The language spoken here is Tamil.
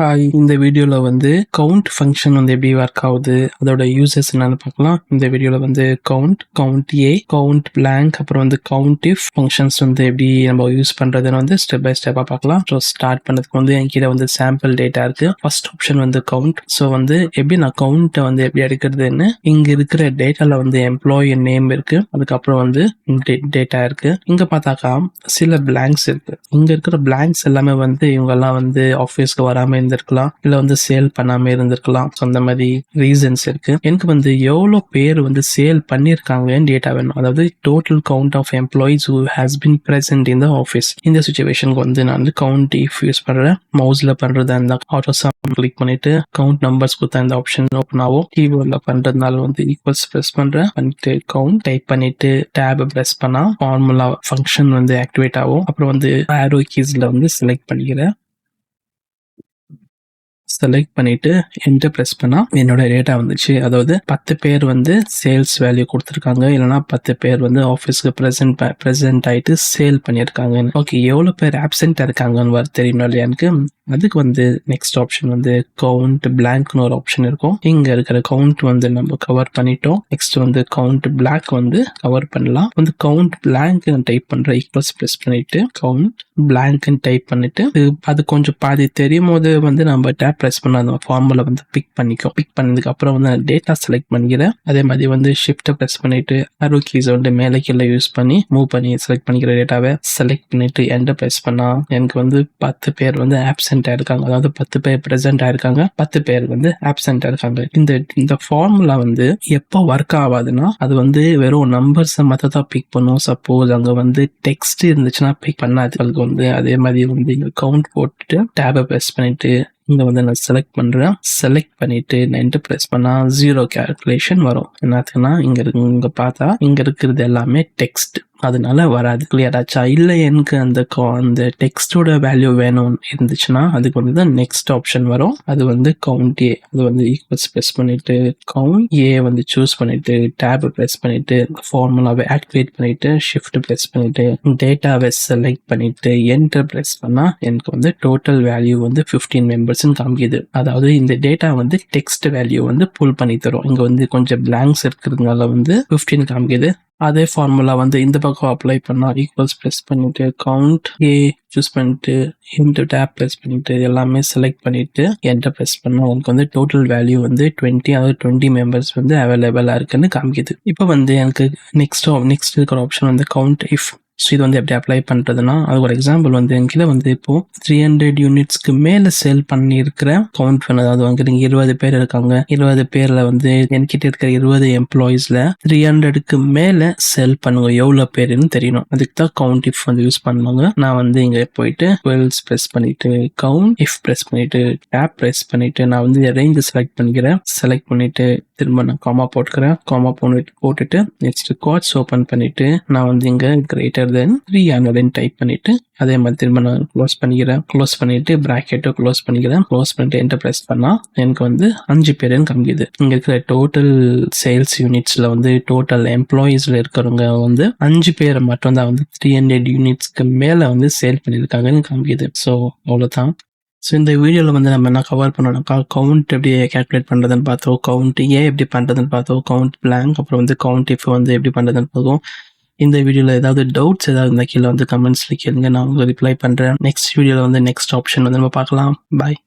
ஹாய் இந்த வீடியோல வந்து கவுண்ட் ஃபங்க்ஷன் வந்து எப்படி ஒர்க் ஆகுது அதோட யூசஸ் என்னன்னு பார்க்கலாம். இந்த வீடியோல வந்து count count A count blank அப்புறம் வந்து கவுண்ட் இஃப் ஃபங்க்ஷன்ஸ் வந்து எப்படி நம்ம யூஸ் பண்றதுன்னு வந்து ஸ்டெப் பை ஸ்டெப்பா பார்க்கலாம். ஸோ ஸ்டார்ட் பண்ணதுக்கு வந்து என்கிட்ட வந்து சாம்பிள் டேட்டா இருக்கு. ஃபர்ஸ்ட் ஆப்ஷன் வந்து கவுண்ட் ஸோ வந்து எப்படி நான் கவுண்ட்டை வந்து எப்படி எடுக்கிறதுன்னு இங்க இருக்கிற டேட்டால வந்து எம்ப்ளாயி நேம் இருக்கு. அதுக்கப்புறம் வந்து டேட்டா இருக்கு. இங்க பார்த்தாக்கா சில பிளாங்க்ஸ் இருக்கு. இங்க இருக்கிற பிளாங்க்ஸ் எல்லாமே வந்து இவங்க எல்லாம் வந்து ஆஃபீஸ்க்கு வராம இருந்திருக்கலாம் இல்ல வந்து சேல் பண்ணாம இருந்திருக்கலாம். ஸோ அந்த மாதிரி ரீசன்ஸ் இருக்கு. எனக்கு வந்து எவ்வளவு பேர் வந்து சேல் பண்ணிருக்காங்கன்னு டேட்டா வேணும். அதாவது total count of employees who has been present in the office இந்த சுச்சுவேஷனுக்கு வந்து நான் வந்து கவுண்ட் இஃப் யூஸ் பண்றேன். மவுஸ்ல பண்றதா இருந்தா ஆட்டோ சாம் கிளிக் பண்ணிட்டு கவுண்ட் நம்பர்ஸ் கொடுத்தா இந்த ஆப்ஷன் ஓப்பன் ஆகும். கீபோர்ட்ல பண்றதுனால வந்து ஈக்குவல்ஸ் ப்ரெஸ் பண்றேன். பண்ணிட்டு கவுண்ட் டைப் பண்ணிட்டு டேப் ப்ரெஸ் பண்ணா ஃபார்முலா ஃபங்க்ஷன் வந்து ஆக்டிவேட் ஆகும். அப்புறம் வந்து ஆரோ கீஸ்ல வந்து செலக்ட் பண்ணிக்கிறேன். செலக்ட் பண்ணிட்டு என்டர் ப்ரெஸ் பண்ணால் என்னோட டேட்டா வந்துச்சு. அதாவது பத்து பேர் வந்து சேல்ஸ் வேல்யூ கொடுத்துருக்காங்க. இல்லைன்னா பத்து பேர் வந்து ஆஃபீஸ்க்கு ப்ரெசென்ட் ப்ரெசென்ட் ஆகிட்டு சேல் பண்ணியிருக்காங்க. ஓகே எவ்வளோ பேர் ஆப்சென்ட்டாக இருக்காங்கன்னு வர தெரியும் இல்லையா எனக்கு? அதுக்கு வந்து நெக்ஸ்ட் ஆப்ஷன் வந்து கவுண்ட் பிளாங்க்னு ஒரு ஆப்ஷன் இருக்கும். இங்க இருக்கிற கவுண்ட் வந்து நம்ம கவர் பண்ணிட்டோம். நெக்ஸ்ட் வந்து கவுண்ட் பிளாக் வந்து கவர் பண்ணலாம். வந்து கவுண்ட் பிளாங்க் டைப் பண்ற ஈக்குவல்ஸ் ப்ரெஸ் பண்ணிட்டு கவுண்ட் பிளாங்க்னு டைப் பண்ணிட்டு இது- அது கொஞ்சம் பாதி தெரியும் போது வந்து நம்ம டேப் ப்ரெஸ் பண்ண அந்த ஃபார்முலா வந்து பிக் பண்ணிக்கும். பிக் பண்ணதுக்கு அப்புறம் வந்து டேட்டா செலக்ட் பண்ணிக்கிறேன். அதே மாதிரி வந்து ஷிஃப்ட்டை ப்ரெஸ் பண்ணிட்டு அரோ கீஸ் வந்து மேலே கீழே யூஸ் பண்ணி மூவ் பண்ணி செலக்ட் பண்ணிக்கிற டேட்டாவை செலக்ட் பண்ணிட்டு என்டர் ப்ரெஸ் பண்ணால் எனக்கு வந்து பத்து பேர் வந்து ஆப்சென்ட் ஆயிருக்காங்க அதாவது பத்து பேர் ப்ரெசென்ட் ஆயிருக்காங்க பத்து பேர் வந்து ஆப்சென்ட் ஆயிருக்காங்க இந்த இந்த ஃபார்முலா வந்து எப்போ ஒர்க் ஆகாதுன்னா அது வந்து வெறும் நம்பர்ஸை மத்த தான் பிக் பண்ணும். சப்போஸ் அங்கே வந்து டெக்ஸ்ட் இருந்துச்சுன்னா பிக் பண்ணாது அதுக்கு வந்து அதே மாதிரி வந்து இங்கே கவுண்ட் போட்டுட்டு டேபை ப்ரெஸ் பண்ணிட்டு இங்கே வந்து நான் செலக்ட் பண்ணுறேன் செலக்ட் பண்ணிட்டு நான் ப்ரெஸ் பண்ணால் ஜீரோ கேல்குலேஷன் வரும். என்னத்துக்குன்னா இங்கே இருக்கு இங்கே பார்த்தா இங்கே இருக்கிறது எல்லாமே டெக்ஸ்ட் அதனால வராது. கிளியர் ஆச்சா? எனக்கு அந்த அந்த டெக்ஸ்டோட வேல்யூ வேணும் இருந்துச்சுன்னா அதுக்கு வந்து தான் நெக்ஸ்ட் ஆப்ஷன் வரும். அது வந்து கவுண்ட் ஏ அது வந்து ஈக்குவல்ஸ் ப்ரெஸ் பண்ணிட்டு கவுண்ட் ஏ வந்து சூஸ் பண்ணிட்டு டேப் ப்ரெஸ் பண்ணிட்டு ஃபார்முலாவை ஆக்டிவேட் பண்ணிட்டு ஷிஃப்ட் ப்ரெஸ் பண்ணிட்டு டேட்டாவை செலக்ட் பண்ணிட்டு என்டர் ப்ரெஸ் பண்ணா எனக்கு வந்து டோட்டல் வேல்யூ வந்து 15 மெம்பர்ஸ்னு காமிக்குது. அதாவது இந்த டேட்டா வந்து டெக்ஸ்ட் வேல்யூ வந்து புல் பண்ணி தரும். இங்க வந்து கொஞ்சம் பிளாங்க்ஸ் இருக்கிறதுனால வந்து 15 காமிக்குது. அதே ஃபார்முலா வந்து இந்த பக்கம் அப்ளை பண்ணால் ஈக்குவல்ஸ் ப்ரெஸ் பண்ணிட்டு கவுண்ட் ஏ சூஸ் பண்ணிட்டு இன்ட்டு டேப் ப்ரெஸ் பண்ணிட்டு எல்லாமே செலக்ட் பண்ணிட்டு என்டர் ப்ரெஸ் பண்ணா உங்களுக்கு வந்து டோட்டல் வேல்யூ வந்து டுவெண்ட்டி அதாவது டுவெண்ட்டி மெம்பர்ஸ் வந்து அவைலபிளாக இருக்குன்னு காமிக்குது. இப்போ வந்து எனக்கு நெக்ஸ்ட் நெக்ஸ்ட் இருக்கிற ஆப்ஷன் வந்து கவுண்ட் இஃப் ஸோ இது வந்து எப்படி அப்ளை பண்ணுறதுன்னா அது ஒரு எக்ஸாம்பிள் வந்து எங்கிட்ட வந்து இப்போது த்ரீ ஹண்ட்ரட் யூனிட்ஸ்க்கு மேலே சேல் பண்ணியிருக்கிற கவுண்ட் பண்ணது அதாவது வந்து இங்கே இருபது பேர் இருக்காங்க. இருபது பேரில் வந்து என்கிட்ட இருக்கிற இருபது எம்ப்ளாயீஸில் த்ரீ ஹண்ட்ரடுக்கு மேலே சேல் பண்ணுங்க. எவ்வளோ பேருன்னு தெரியணும். அதுக்கு தான் கவுண்ட் இஃப் வந்து யூஸ் பண்ணுவாங்க. நான் வந்து இங்கே போயிட்டு டுவெல்ஸ் ப்ரெஸ் பண்ணிட்டு கவுண்ட் இஃப் ப்ரெஸ் பண்ணிட்டு டேப் ப்ரெஸ் பண்ணிட்டு நான் வந்து ரேஞ்ச் செலக்ட் பண்ணிக்கிறேன். செலக்ட் பண்ணிட்டு திரும்ப நான் காமா போட்டுக்கிறேன். காமா போட்டு போட்டுட்டு நெக்ஸ்ட் கோட்ஸ் ஓப்பன் பண்ணிட்டு நான் வந்து இங்க greater than three hundred type பண்ணிட்டு அதே மாதிரி திரும்ப நான் க்ளோஸ் பண்ணிக்கிறேன். க்ளோஸ் பண்ணிட்டு ப்ராக்கெட்டும் க்ளோஸ் பண்ணிக்கிறேன். க்ளோஸ் பண்ணிட்டு என்டர் ப்ரெஸ் பண்ணா எனக்கு வந்து அஞ்சு பேருன்னு காமிக்குது இங்க இருக்கிற டோட்டல் சேல்ஸ் யூனிட்ஸ்ல வந்து டோட்டல் எம்ப்ளாயீஸ்ல இருக்கிறவங்க வந்து அஞ்சு பேரை மட்டும் தான் வந்து த்ரீ ஹண்ட்ரட் யூனிட்ஸ்க்கு மேல வந்து சேல் பண்ணியிருக்காங்கன்னு காமிக்குது ஸோ அவ்வளோதான் ஸோ இந்த வீடியோவில் வந்து நம்ம என்ன கவர் பண்ணோம்னாக்கா கவுண்ட் எப்படி கேல்குலேட் பண்ணுறதுன்னு பார்த்தோம். கவுண்ட் ஏ எப்படி பண்ணுறதுன்னு பார்த்தோம். கவுண்ட் பிளாங்க் அப்புறம் வந்து கவுண்ட் இஃப் வந்து எப்படி பண்ணுறதுன்னு பார்த்தோம். இந்த வீடியோவில் ஏதாவது டவுட்ஸ் ஏதாவது இருந்தால் கீழே வந்து கமெண்ட்ஸில் கேளுங்க. நான் உங்களுக்கு ரிப்ளை பண்ணுறேன் நெக்ஸ்ட் வீடியோவில் வந்து நெக்ஸ்ட் ஆப்ஷன் வந்து நம்ம பார்க்கலாம். பாய்